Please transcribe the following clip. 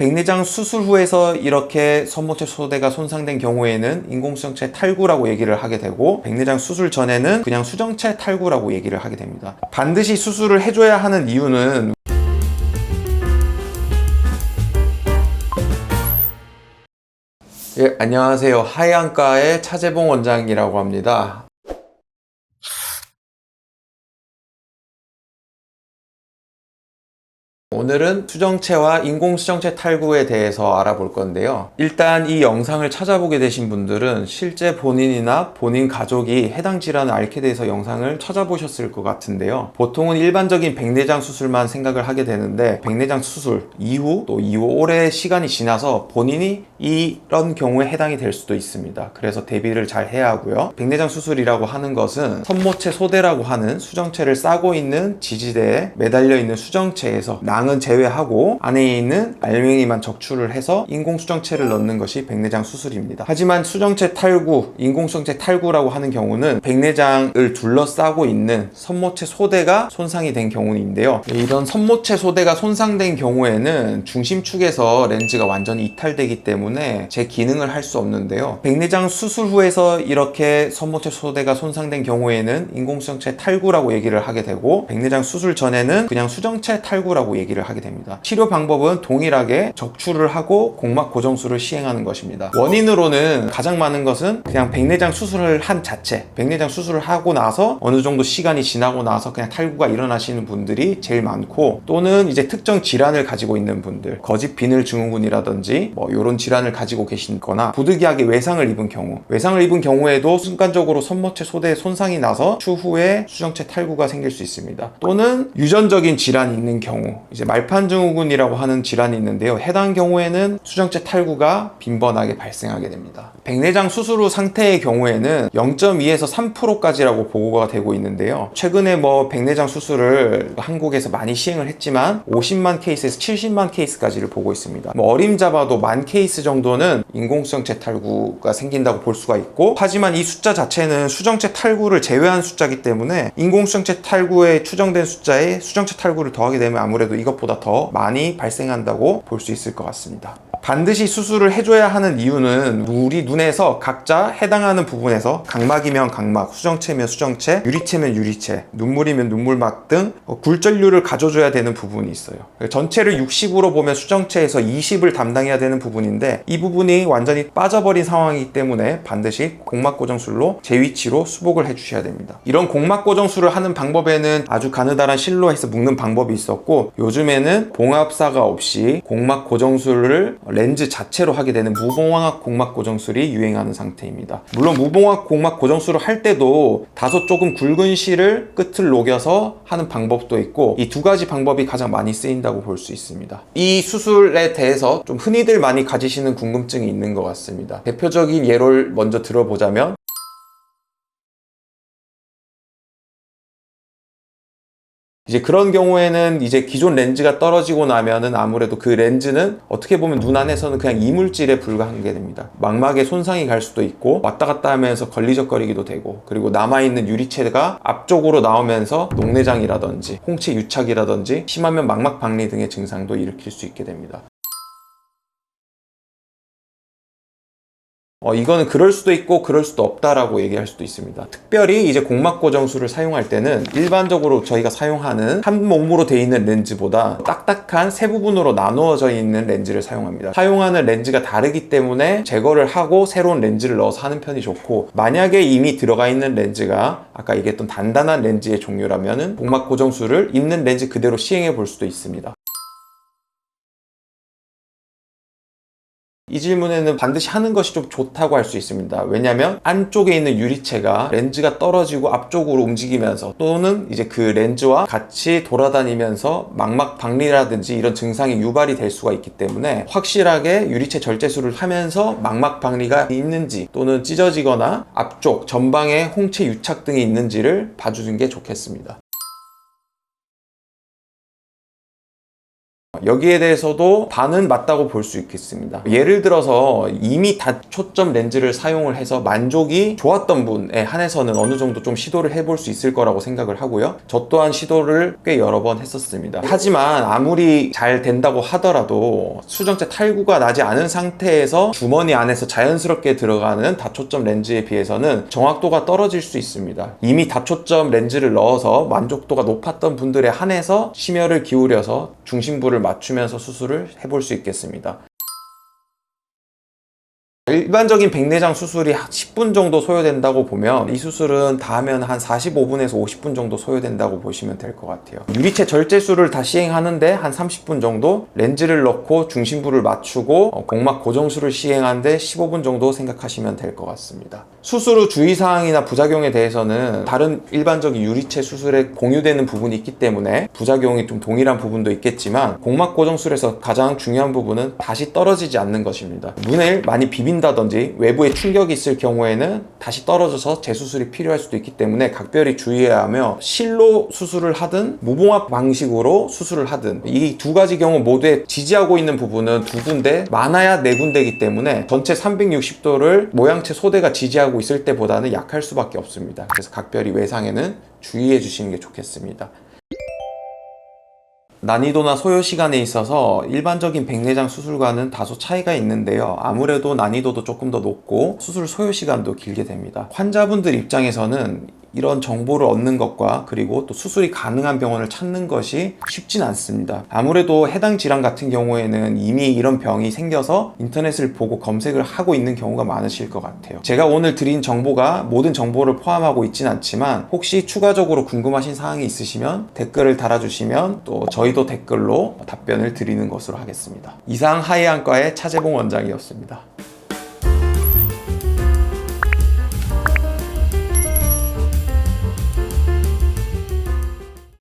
백내장 수술 후에서 이렇게 선모체 소대가 손상된 경우에는 인공수정체 탈구라고 얘기를 하게 되고 백내장 수술 전에는 그냥 수정체 탈구라고 얘기를 하게 됩니다. 반드시 수술을 해줘야 하는 이유는 예, 안녕하세요. 하이안과의 차재봉 원장이라고 합니다. 오늘은 수정체와 인공수정체 탈구에 대해서 알아볼 건데요. 일단 이 영상을 찾아보게 되신 분들은 실제 본인이나 본인 가족이 해당 질환을 앓게 돼서 영상을 찾아보셨을 것 같은데요. 보통은 일반적인 백내장 수술만 생각을 하게 되는데 백내장 수술 이후 또 이후 오래 시간이 지나서 본인이 이런 경우에 해당이 될 수도 있습니다. 그래서 대비를 잘 해야 하고요. 백내장 수술이라고 하는 것은 선모체 소대라고 하는 수정체를 싸고 있는 지지대에 매달려 있는 수정체에서 낭은 제외하고 안에 있는 알맹이만 적출을 해서 인공수정체를 넣는 것이 백내장 수술입니다. 하지만 수정체 탈구, 인공수정체 탈구라고 하는 경우는 백내장을 둘러싸고 있는 선모체 소대가 손상이 된 경우인데요. 이런 선모체 소대가 손상된 경우에는 중심축에서 렌즈가 완전히 이탈되기 때문에 제 기능을 할 수 없는데요. 백내장 수술 후에서 이렇게 선모체 소대가 손상된 경우에는 인공수정체 탈구라고 얘기를 하게 되고 백내장 수술 전에는 그냥 수정체 탈구라고 얘기 를 하게 됩니다. 치료 방법은 동일하게 적출을 하고 공막 고정술을 시행하는 것입니다. 원인으로는 가장 많은 것은 그냥 백내장 수술을 한 자체, 백내장 수술을 하고 나서 어느 정도 시간이 지나고 나서 그냥 탈구가 일어나시는 분들이 제일 많고 또는 이제 특정 질환을 가지고 있는 분들, 거짓 비늘 증후군이라든지 뭐 이런 질환을 가지고 계시거나 부득이하게 외상을 입은 경우, 외상을 입은 경우에도 순간적으로 선모체 소대에 손상이 나서 추후에 수정체 탈구가 생길 수 있습니다. 또는 유전적인 질환이 있는 경우, 이제 말판 증후군이라고 하는 질환이 있는데요. 해당 경우에는 수정체 탈구가 빈번하게 발생하게 됩니다. 백내장 수술 후 상태의 경우에는 0.2에서 3%까지라고 보고가 되고 있는데요. 최근에 뭐 백내장 수술을 한국에서 많이 시행을 했지만 50만 케이스에서 70만 케이스까지를 보고 있습니다. 뭐 어림잡아도 만 케이스 정도는 인공수정체 탈구가 생긴다고 볼 수가 있고 하지만 이 숫자 자체는 수정체 탈구를 제외한 숫자이기 때문에 인공수정체 탈구에 추정된 숫자에 수정체 탈구를 더하게 되면 아무래도 이 것보다 더 많이 발생한다고 볼 수 있을 것 같습니다. 반드시 수술을 해줘야 하는 이유는 우리 눈에서 각자 해당하는 부분에서 각막이면 각막, 수정체면 수정체, 유리체면 유리체, 눈물이면 눈물막 등 어, 굴절류를 가져줘야 되는 부분이 있어요. 전체를 60으로 보면 수정체에서 20을 담당해야 되는 부분인데 이 부분이 완전히 빠져버린 상황이기 때문에 반드시 공막 고정술로 제 위치로 수복을 해주셔야 됩니다. 이런 공막 고정술을 하는 방법에는 아주 가느다란 실로 해서 묶는 방법이 있었고 요즘에는 봉합사가 없이 공막 고정술을 렌즈 자체로 하게 되는 무봉합 공막 고정술이 유행하는 상태입니다. 물론 무봉합 공막 고정술을 할 때도 다소 조금 굵은 실을 끝을 녹여서 하는 방법도 있고 이 두 가지 방법이 가장 많이 쓰인다고 볼 수 있습니다. 이 수술에 대해서 좀 흔히들 많이 가지시는 궁금증이 있는 것 같습니다. 대표적인 예를 먼저 들어보자면 이제 그런 경우에는 이제 기존 렌즈가 떨어지고 나면은 아무래도 그 렌즈는 어떻게 보면 눈 안에서는 그냥 이물질에 불과하게 됩니다. 망막에 손상이 갈 수도 있고 왔다 갔다 하면서 걸리적거리기도 되고 그리고 남아있는 유리체가 앞쪽으로 나오면서 녹내장이라든지 홍채 유착이라든지 심하면 망막 박리 등의 증상도 일으킬 수 있게 됩니다. 어, 이거는 그럴 수도 있고 그럴 수도 없다라고 얘기할 수도 있습니다. 특별히 이제 공막 고정술을 사용할 때는 일반적으로 저희가 사용하는 한 몸으로 되어 있는 렌즈보다 딱딱한 세 부분으로 나누어져 있는 렌즈를 사용합니다. 사용하는 렌즈가 다르기 때문에 제거를 하고 새로운 렌즈를 넣어서 하는 편이 좋고 만약에 이미 들어가 있는 렌즈가 아까 얘기했던 단단한 렌즈의 종류라면은 공막 고정술을 있는 렌즈 그대로 시행해 볼 수도 있습니다. 이 질문에는 반드시 하는 것이 좀 좋다고 할 수 있습니다. 왜냐하면 안쪽에 있는 유리체가 렌즈가 떨어지고 앞쪽으로 움직이면서 또는 이제 그 렌즈와 같이 돌아다니면서 망막 박리라든지 이런 증상이 유발이 될 수가 있기 때문에 확실하게 유리체 절제술을 하면서 망막 박리가 있는지 또는 찢어지거나 앞쪽 전방에 홍채 유착 등이 있는지를 봐주는 게 좋겠습니다. 여기에 대해서도 반은 맞다고 볼 수 있겠습니다. 예를 들어서 이미 다초점 렌즈를 사용을 해서 만족이 좋았던 분에 한해서는 어느 정도 좀 시도를 해볼 수 있을 거라고 생각을 하고요. 저 또한 시도를 꽤 여러 번 했었습니다. 하지만 아무리 잘 된다고 하더라도 수정체 탈구가 나지 않은 상태에서 주머니 안에서 자연스럽게 들어가는 다초점 렌즈에 비해서는 정확도가 떨어질 수 있습니다. 이미 다초점 렌즈를 넣어서 만족도가 높았던 분들에 한해서 심혈을 기울여서 중심부를 맞추면서 수술을 해볼 수 있겠습니다. 일반적인 백내장 수술이 한 10분 정도 소요된다고 보면 이 수술은 다 하면 한 45분에서 50분 정도 소요된다고 보시면 될 것 같아요. 유리체 절제술을 다 시행하는데 한 30분 정도 렌즈를 넣고 중심부를 맞추고 어, 공막 고정술을 시행하는데 15분 정도 생각하시면 될 것 같습니다. 수술 후 주의사항이나 부작용에 대해서는 다른 일반적인 유리체 수술에 공유되는 부분이 있기 때문에 부작용이 좀 동일한 부분도 있겠지만 공막 고정술에서 가장 중요한 부분은 다시 떨어지지 않는 것입니다. 문을 많이 비빈 다든지 외부에 충격이 있을 경우에는 다시 떨어져서 재수술이 필요할 수도 있기 때문에 각별히 주의해야 하며 실로 수술을 하든 무봉합 방식으로 수술을 하든 이 두 가지 경우 모두에 지지하고 있는 부분은 두 군데 많아야 네 군데이기 때문에 전체 360도를 모양체 소대가 지지하고 있을 때보다는 약할 수밖에 없습니다. 그래서 각별히 외상에는 주의해 주시는 게 좋겠습니다. 난이도나 소요 시간에 있어서 일반적인 백내장 수술과는 다소 차이가 있는데요. 아무래도 난이도도 조금 더 높고 수술 소요 시간도 길게 됩니다. 환자분들 입장에서는 이런 정보를 얻는 것과 그리고 또 수술이 가능한 병원을 찾는 것이 쉽진 않습니다. 아무래도 해당 질환 같은 경우에는 이미 이런 병이 생겨서 인터넷을 보고 검색을 하고 있는 경우가 많으실 것 같아요. 제가 오늘 드린 정보가 모든 정보를 포함하고 있진 않지만 혹시 추가적으로 궁금하신 사항이 있으시면 댓글을 달아주시면 또 저희도 댓글로 답변을 드리는 것으로 하겠습니다. 이상 하이안과의 차재봉 원장이었습니다.